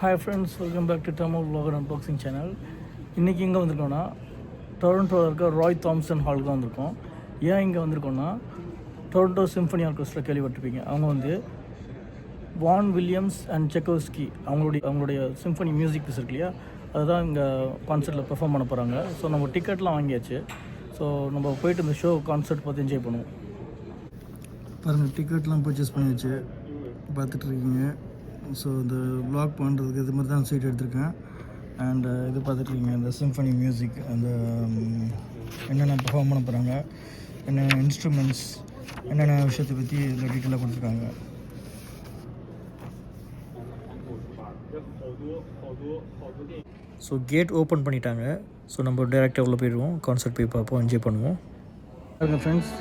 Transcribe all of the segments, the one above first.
Hi friends welcome back to Tamil vlogger unboxing channel இன்றைக்கி எங்கே வந்திருக்கோன்னா டொரண்டோவில் இருக்க ராய் தாம்சன் ஹால் தான் வந்திருக்கோம். ஏன் இங்கே வந்திருக்கோன்னா டொரண்டோ சிம்ஃபனி ஆர்கெஸ்ட்ரா கேள்விப்பட்டிருப்பீங்க. அவங்க வந்து வான் வில்லியம்ஸ் அண்ட் செக்கோஸ்கி அவங்களுடைய அவங்களுடைய சிம்ஃபனி மியூசிக் பீஸ் இருக்கு இல்லையா? அதுதான் இங்கே கான்சர்ட்டில் பெர்ஃபார்ம் பண்ண போகிறாங்க ஸோ நம்ம டிக்கெட்லாம் வாங்கியாச்சு. ஸோ நம்ம போயிட்டு இந்த ஷோ கான்சர்ட் பார்த்து என்ஜாய் பண்ணுவோம். பாருங்கள் டிக்கெட்லாம் பர்ச்சேஸ் பண்ணியாச்சு. பார்த்துட்ருக்கீங்க ஸோ இந்த ப்ளாக் பண்ணுறதுக்கு இது மாதிரி தான் சீட் எடுத்திருக்கேன். அண்டு uh, இது பார்த்துருக்கீங்க இந்த சிம்ஃபனி மியூசிக் அந்த um, என்னென்ன பெர்ஃபார்ம் பண்ண போகிறாங்க என்னென்ன இன்ஸ்ட்ருமெண்ட்ஸ் என்னென்ன விஷயத்தை பற்றி இதில் டீட்டெயிலாக கொடுத்துருக்காங்க. ஸோ கேட் ஓப்பன் பண்ணிட்டாங்க. ஸோ நம்ம டேரெக்டாக உள்ளே போயிடுவோம். கான்சர்ட் போய் பார்ப்போம் என்ஜாய் பண்ணுவோம். பாருங்கள் ஃப்ரெண்ட்ஸ்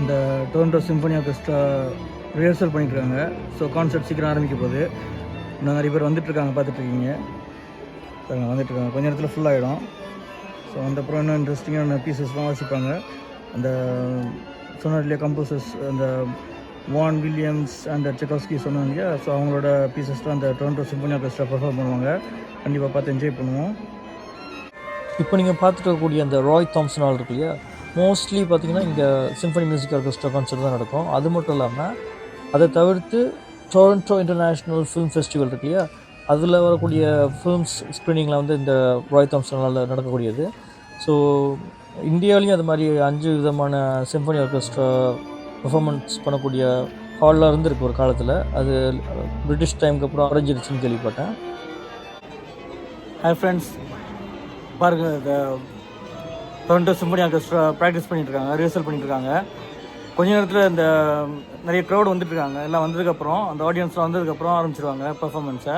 இந்த டொரண்டோ சிம்பனி ஆர்கெஸ்ட்ரா ரிஹர்சல் பண்ணிட்டுருக்காங்க. ஸோ கான்சர்ட் சீக்கிரம் ஆரம்பிக்க போகுது. இன்னும் நிறைய பேர் வந்துட்டுருக்காங்க பார்த்துட்ருக்கீங்க பாருங்க வந்துட்டுருக்காங்க. கொஞ்ச நேரத்தில் ஃபுல் ஆகிடும் ஸோ வந்தப்புறம் இன்னும் இன்ட்ரெஸ்டிங்கான பீசஸ்லாம் வாசிப்பாங்க. அந்த சொன்னார்லேயே கம்போசர்ஸ் அந்த வான் வில்லியம்ஸ் அண்ட் செக்கோஸ்கி சொன்னாங்க இல்லையா? ஸோ அவங்களோட பீசஸ் தான் அந்த டொரண்டோ சிம்பனி ஆர்கெஸ்ட்ரா பர்ஃபார்ம் பண்ணுவாங்க. கண்டிப்பாக பார்த்து என்ஜாய் பண்ணுவோம். இப்போ நீங்கள் பார்த்துட்டு இருக்கக்கூடிய அந்த ராய் தாம்சன் ஆள் இருக்கு இல்லையா? மோஸ்ட்லி பார்த்தீங்கன்னா இங்கே சிம்பனி மியூசிக் ஆர்கெஸ்ட்ரா கான்சர்ட் தான் நடக்கும். அது மட்டும் இல்லாமல் அதை தவிர்த்து டொரண்டோ இன்டர்நேஷ்னல் ஃபிலிம் ஃபெஸ்டிவல் இருக்கு இல்லையா? அதில் வரக்கூடிய ஃபிலிம்ஸ் ஸ்க்ரீனிங்கில் வந்து இந்த ராய் தாம்சனால் நடக்கக்கூடியது. ஸோ இந்தியாவிலையும் அது மாதிரி அஞ்சு விதமான சிம்பனி ஆர்கெஸ்ட்ரா பெர்ஃபார்மன்ஸ் பண்ணக்கூடிய ஹாலில் இருந்திருக்கு ஒரு காலத்தில். அது பிரிட்டிஷ் டைமுக்கு அப்புறம் அரைஞ்சிருச்சுன்னு கேள்விப்பட்டேன். ஹாய் ஃப்ரெண்ட்ஸ் பாருங்க இந்த டொரண்டோ சிம்பனி ஆர்கெஸ்ட்ரா ப்ராக்டிஸ் பண்ணிட்டு இருக்காங்க ரிஹர்சல் பண்ணிட்டு கொஞ்ச நேரத்தில் இந்த நிறைய க்ரௌட் வந்துட்டுருக்காங்க. எல்லாம் வந்ததுக்கப்புறம் அந்த ஆடியன்ஸ்லாம் வந்ததுக்கப்புறம் ஆரம்பிச்சிருவாங்க பர்ஃபாமன்ஸை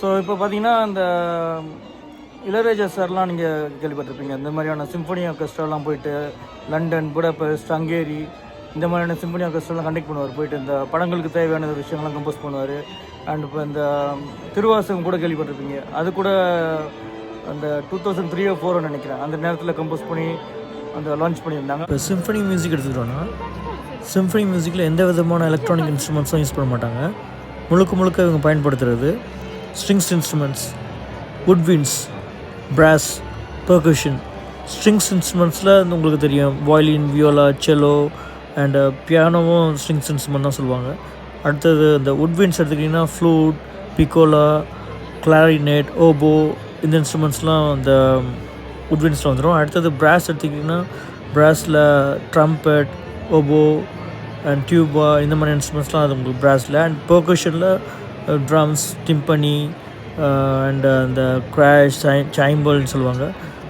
ஸோ இப்போ பார்த்தீங்கன்னா அந்த இளையராஜா சார்லாம் நீங்கள் கேள்விப்பட்டிருப்பீங்க. இந்த மாதிரியான சிம்பனி ஆர்கெஸ்ட்ராலாம் போயிட்டு லண்டன் புடபெஸ்ட் ஹங்கேரி இந்த மாதிரியான சிம்பனி ஆர்கெஸ்ட்ராலாம் கண்டக்ட் பண்ணுவார். போயிட்டு இந்த படங்களுக்கு தேவையான விஷயங்கள்லாம் கம்போஸ் பண்ணுவார். அண்ட் இப்போ இந்த திருவாசகம் கூட கேள்விப்பட்டிருப்பீங்க. அது கூட அந்த டூ தௌசண்ட் த்ரீ ஓ ஃபோர்னு நினைக்கிறேன். அந்த நேரத்தில் கம்போஸ் பண்ணி அந்த லான்ச் பண்ணியிருந்தாங்க. இப்போ சிம்ஃபனி மியூசிக் எடுத்துக்கிட்டோன்னா சிம்ஃபனி மியூசிக்கில் எந்த விதமான எலக்ட்ரானிக் இன்ஸ்ட்ருமெண்ட்ஸும் யூஸ் பண்ண மாட்டாங்க. முழுக்க முழுக்க இவங்க பயன்படுத்துறது strings instruments woodwinds brass percussion strings இன்ஸ்ட்ருமெண்ட்ஸில் உங்களுக்கு தெரியும் வயலின் வியோலா செலோ அண்டு பியானோவும் ஸ்ட்ரிங்ஸ் இன்ஸ்ட்ருமெண்ட் தான் சொல்லுவாங்க. அடுத்தது இந்த உட்வின்ஸ் எடுத்துக்கிட்டிங்கன்னா ஃப்ளூட் பிக்கோலா கிளாரினேட் ஓபோ இந்த இன்ஸ்ட்ருமெண்ட்ஸ்லாம் இந்த woodwindsல வந்துடும் அடுத்தது பிராஸ் எடுத்துக்கிட்டிங்கன்னா பிராஸில் ட்ரம்பட் ஓபோ அண்ட் டியூபா இந்த மாதிரி இன்ஸ்ட்ருமெண்ட்ஸ்லாம் அது உங்களுக்கு பிராஸில் அண்ட் பர்கஷனில் ட்ரம்ஸ் டிம்பனி அண்ட் அந்த கிராஷ் சைம்பல்னு சொல்லுவாங்க.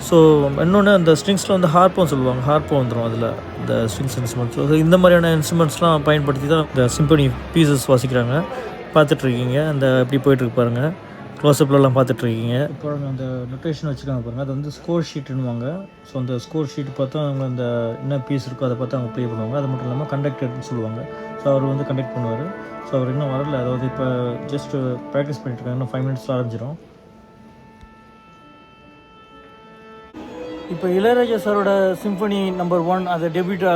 ஸோ இன்னொன்று அந்த ஸ்ட்ரிங்ஸில் வந்து ஹார்ப்போம் சொல்லுவாங்க. ஹார்ப்போம் வந்துடும் அதில் இந்த ஸ்ட்ரிங்ஸ் இன்ஸ்ட்ருமெண்ட்ஸ் ஸோ இந்த மாதிரியான இன்ஸ்ட்ருமெண்ட்ஸ்லாம் பயன்படுத்தி தான் இந்த சிம்பனி பீசஸ் வாசிக்கிறாங்க. பார்த்துட்ருக்கீங்க அந்த எப்படி போயிட்டுருக்கு பாருங்கள் க்ளோஸ்அப்லலாம் பார்த்துட்ருக்கீங்க? பாருங்கள் அந்த நொட்டேஷன் வச்சுருக்காங்க பாருங்கள் அது வந்து ஸ்கோர் ஷீட்டுன்னுவாங்க ஸோ அந்த ஸ்கோர் ஷீட் பார்த்தா அவங்க அந்த என்ன பீஸ் இருக்கோ அதை பார்த்து அவங்க ப்ளே பண்ணுவாங்க. அது மட்டும் இல்லாமல் கண்டக்டர்னு சொல்லுவாங்க. ஸோ அவர் வந்து கண்டக்ட் பண்ணுவார். ஸோ அவர் இன்னும் வரல. அதாவது இப்போ ஜஸ்ட் ப்ராக்டிஸ் பண்ணிட்டு இருக்காங்க இன்னும் ஃபைவ் மினிட்ஸில் ஆரம்பிச்சிடும் இப்போ இளையராஜா சாரோட சிம்பனி நம்பர் ஒன் அது டெபியூட்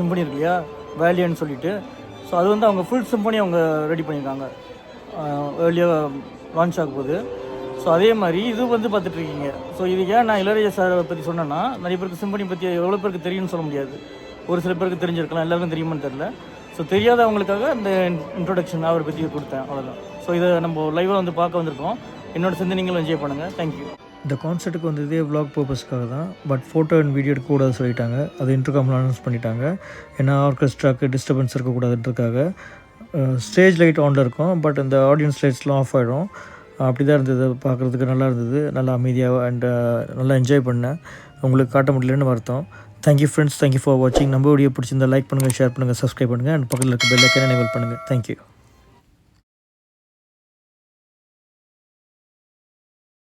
சிம்பனி இருக்கு இல்லையா? வேலியன்னு சொல்லிட்டு. ஸோ அது வந்து அவங்க ஃபுல் சிம்பனி அவங்க ரெடி பண்ணியிருக்காங்க. ஏர்லியாக லான்ச் ஆக போகுது. ஸோ அதே மாதிரி இது வந்து பார்த்துட்ருக்கீங்க. ஸோ இது ஏன் நான் இளையராஜா சாரை பற்றி சொன்னேன்னா நிறைய பேருக்கு சிம்பனி பற்றி எவ்வளோ பேருக்கு தெரியும்னு சொல்ல முடியாது. ஒரு சில பேருக்கு தெரிஞ்சிருக்கலாம் எல்லாருக்கும் தெரியுமான்னு தெரில ஸோ தெரியாதவங்களுக்காக இந்த இன்ட்ரொடக்ஷன் அவரை பற்றி கொடுத்தேன் அவ்வளோதான் ஸோ இதை நம்ம லைவாக வந்து பார்க்க வந்திருக்கோம். என்னோட சேர்ந்து நீங்களும் என்ஜாய் பண்ணுங்கள் தேங்க்யூ இந்த கான்சர்ட்டுக்கு வந்து இதே விளாக் பர்பஸ்க்காக தான். பட் ஃபோட்டோ அண்ட் வீடியோ எடுக்கக்கூடாது சொல்லிட்டாங்க. அது இன்டர்காமில் அனௌன்ஸ் பண்ணிட்டாங்க. ஏன்னா ஆர்கெஸ்ட்ராக்கு டிஸ்டர்பன்ஸ் இருக்கக்கூடாதுன்றதுக்காக. ஸ்டேஜ் லைட் ஆனில் இருக்கும் பட் இந்த ஆடியன்ஸ் லைட்ஸ்லாம் ஆஃப் ஆகிடும் அப்படி தான் இருந்தது பார்க்குறதுக்கு நல்லா இருந்தது நல்லா அமைதியாக அண்ட் நல்லா என்ஜாய் பண்ணேன். உங்களுக்கு காட்ட முடியலன்னு வருத்தம். தேங்க்யூ ஃப்ரெண்ட்ஸ் தேங்க்யூ ஃபார் வாட்சிங் நம்ம வீடியோ பிடிச்சிருந்தா லைக் பண்ணுங்கள் ஷேர் பண்ணுங்கள் சப்ஸ்கிரைப் பண்ணுங்கள் அண்ட் பக்கத்தில் இருக்க பெல் ஐக்கனை எனேபிள் பண்ணுங்கள் தேங்க்யூ